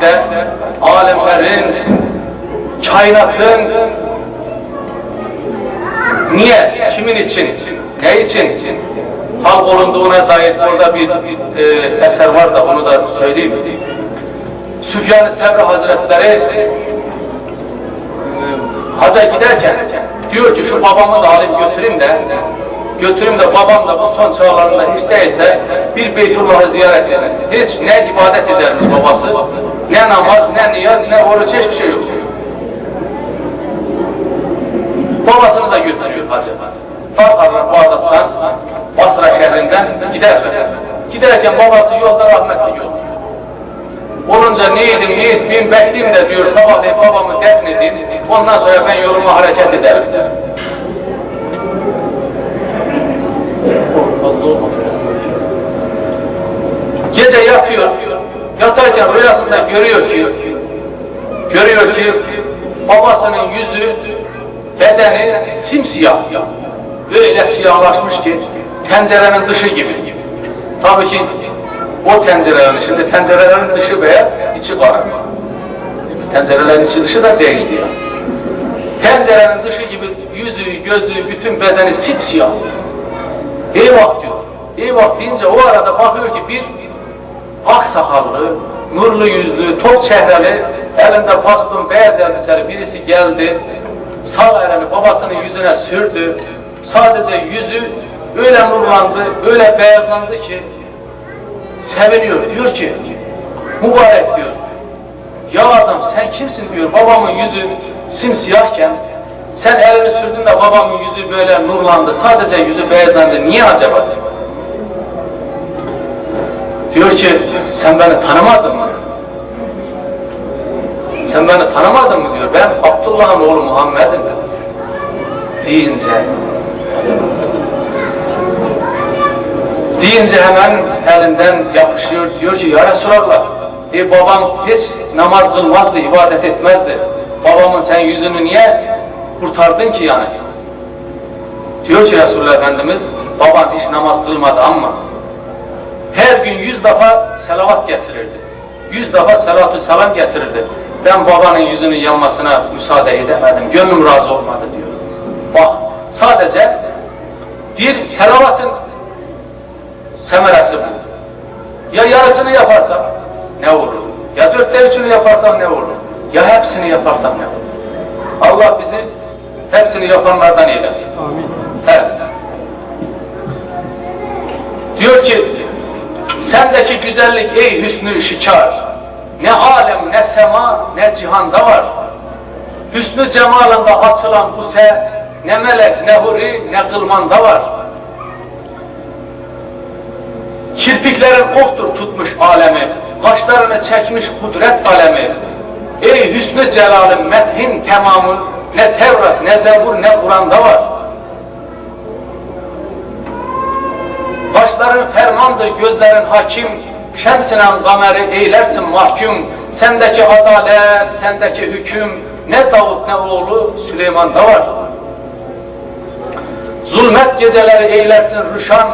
içinde alemlerin, kainatın niye, kimin için, ne için halk olunduğuna dair orada bir e, eser var da onu da söyleyeyim. Süfyan-ı Sevri Hazretleri e, haca giderken diyor ki şu babamı da alayım götüreyim de götüreyim de babam da bu son çağlarında hiç değilse bir Beytullah'ı ziyaret etsin. Hiç ne ibadet edermiş babası, ne namaz, ne niyaz, ne oruç hiçbir şey yok. Babasını da götürüyor hacı. Kalkarlar Bağdat'tan, Basra şehrinden giderler. Giderken babası yolda rahmetli yok. Olunca neydim, ne etmeyeyim, bekleyeyim de diyor sabahleyin babamı defnedeyim. Ondan sonra ben yoluma hareket ederim. Gece yatıyor. Yatarken rüyasında görüyor ki görüyor ki babasının yüzü bedeni simsiyah. Böyle siyahlaşmış ki tencerenin dışı gibi. Tabii ki o tencerelerin şimdi tencerelerin dışı beyaz, içi kara. Tencerelerin içi dışı da değişti ya. Tencerenin dışı gibi yüzü, gözü, bütün bedeni simsiyah. Eyvah diyor. Eyvah deyince o arada bakıyor ki bir ak sakallı, nurlu yüzlü, tok çehreli, elinde bastun beyaz elbiseli birisi geldi. Sağ elini babasının yüzüne sürdü. Sadece yüzü öyle nurlandı, öyle beyazlandı ki seviniyor. Diyor ki, mübarek diyor. Ya adam sen kimsin diyor. Babamın yüzü simsiyahken sen elini sürdün de babamın yüzü böyle nurlandı. Sadece yüzü beyazlandı. Niye acaba diyor. Ki sen beni tanımadın mı? Sen beni tanımadın mı diyor. Ben Abdullah'ın oğlu Muhammed'im deyince deyince hemen elinden yapışıyor diyor ki ya Resulallah e babam hiç namaz kılmazdı, ibadet etmezdi. Babamın sen yüzünü niye kurtardın ki yani? Diyor ki Resulullah Efendimiz baban hiç namaz kılmadı ama her gün yüz defa selavat getirirdi. Yüz defa salatu selam getirirdi. Ben babanın yüzünün yanmasına müsaade edemedim. Gönlüm razı olmadı diyor. Bak sadece bir selavatın semeresi bu. Ya yarısını yaparsam ne olur? Ya dörtte üçünü yaparsam ne olur? Ya hepsini yaparsam ne olur? Allah bizi hepsini yapanlardan eylesin. Amin. Evet. Diyor ki sendeki güzellik ey hüsnü şikar ne alem ne sema ne cihanda var. Hüsnü cemalında açılan bu se ne melek ne huri ne kılmanda var. Kirpiklerin oktur tutmuş alemi, kaşlarını çekmiş kudret alemi. Ey hüsnü celalın methin tamamı, ne Tevrat, ne Zebur, ne Kur'an'da var. Başların fermandır, gözlerin hakim, şemsinen kameri eylersin mahkum. Sendeki adalet, sendeki hüküm, ne Davut ne oğlu Süleyman'da var. Zulmet geceleri eylersin rüşan,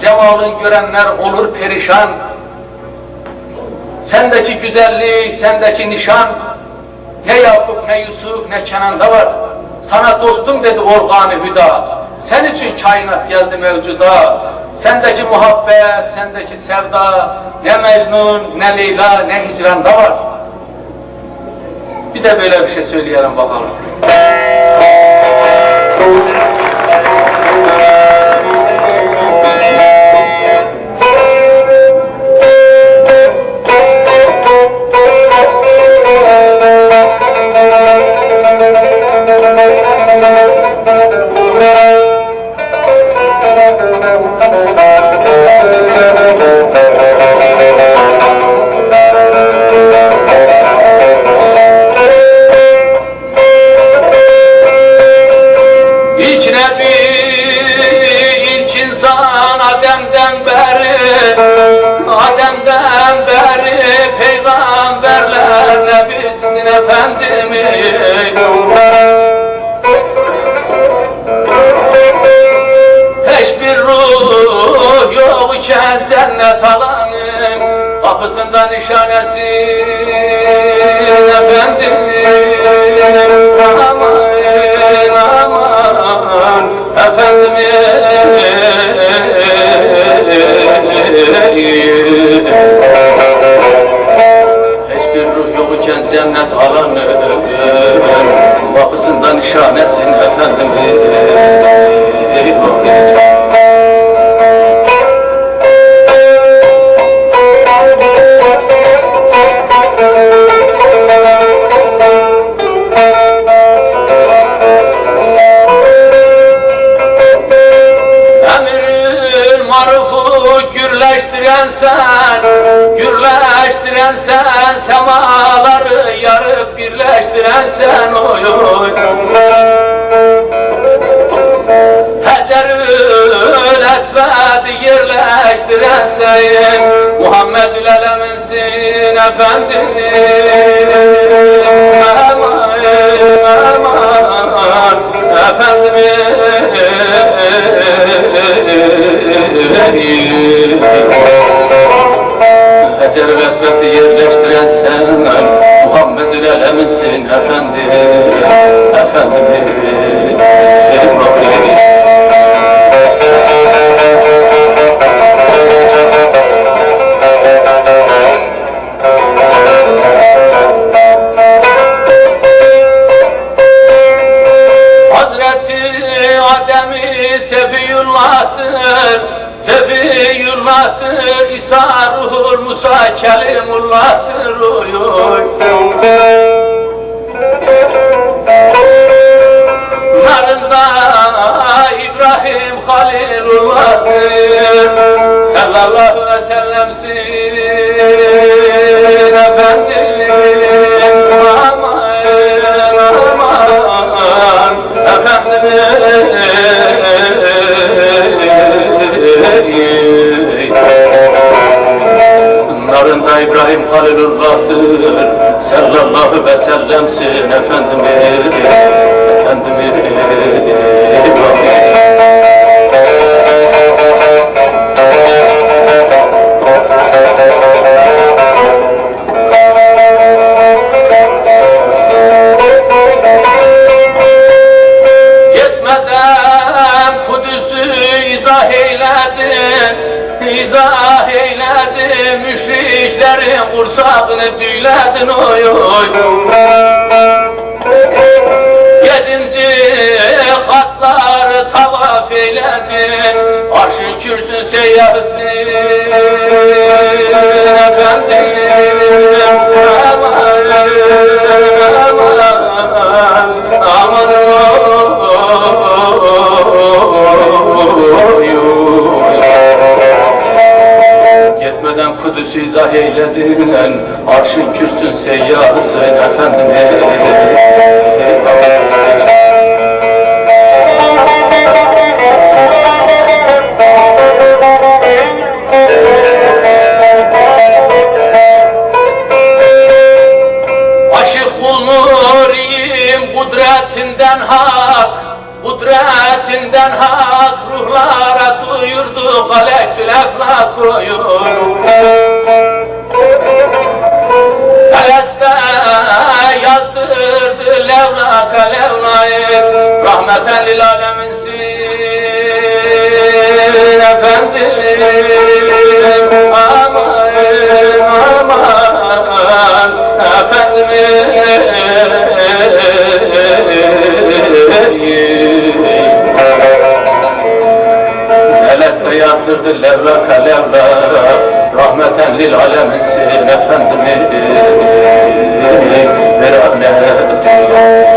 cemalın görenler olur perişan. Sendeki güzellik, sendeki nişan, ne Yakup, ne Yusuf, ne Kenan'da var. Sana dostum dedi organı hüda. Sen için kainat geldi mevcuda. Sendeki muhabbet, sendeki sevda, ne Mecnun, ne Leyla, ne hicranda var. Bir de böyle bir şey söyleyelim bakalım. Thank you. Birleştiren sen oy oy Hacerül esved yerleştiren sen Muhammedül Aleminsin efendim Aman aman efendim efendim Efendim İbrahim Halilullah'tır Sallallahu ve sellemsin efendim Aman aman efendim Narında İbrahim Halilullah'tır Sallallahu ve sellemsin efendim Efendim Yetmeden Seyyahısın Efendim Yetmeden Kudüs'ü izah eyledin Arşın kürsün seyyahısın efendim Kalektül eflak oyun Kaleste yazdırdı levlaka levlayı Rahmeten lil aleminsin efendim Aman aman efendim Levlaka levla Rahmeten lil aleminsin efendim. Bir rahmet